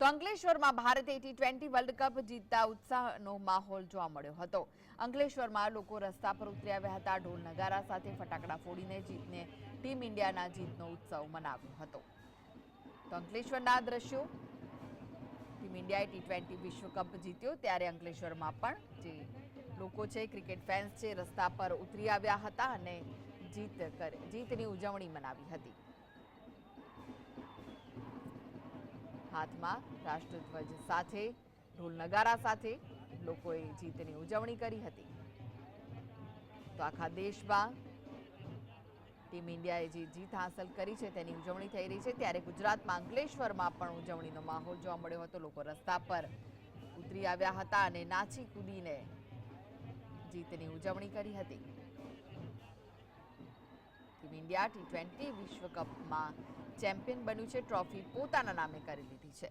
તો અંકલેશ્વરમાં ભારતે ટી ટ્વેન્ટી વર્લ્ડ કપ જીતતા ઉત્સાહનો માહોલ જોવા મળ્યો હતો. અંકલેશ્વરમાં લોકો રસ્તા પર ઉતરી આવ્યા હતા. ઢોલ નગારા સાથે ફટાકડા ફોડીને જીતને ટીમ ઇન્ડિયાના જીતનો ઉત્સવ મનાવ્યો હતો. તો અંકલેશ્વરના દ્રશ્યો. ટીમ ઇન્ડિયાએ ટી ટ્વેન્ટી વિશ્વકપ જીત્યો ત્યારે અંકલેશ્વરમાં પણ જે લોકો છે, ક્રિકેટ ફેન્સ છે, રસ્તા પર ઉતરી આવ્યા હતા અને જીત જીતની ઉજવણી મનાવી હતી. હાથમાં રાષ્ટ્રધ્વજ સાથે, ઢોલ નગારા સાથે લોકોએ જીતની ઉજવણી કરી હતી. તો આખા દેશમાં ટીમ ઇન્ડિયાએ જે જીત હાંસલ કરી છે તેની ઉજવણી થઈ રહી છે. ત્યારે ગુજરાતમાં અંકલેશ્વરમાં પણ ઉજવણીનો માહોલ જોવા મળ્યો હતો. લોકો રસ્તા પર ઉતરી આવ્યા હતા અને નાચી કૂદીને જીતની ઉજવણી કરી હતી. ઇન્ડિયા ટી ટ્વેન્ટી વિશ્વકપમાં ચેમ્પિયન બન્યું છે ટ્રોફી પોતાના નામે કરી લીધી છે.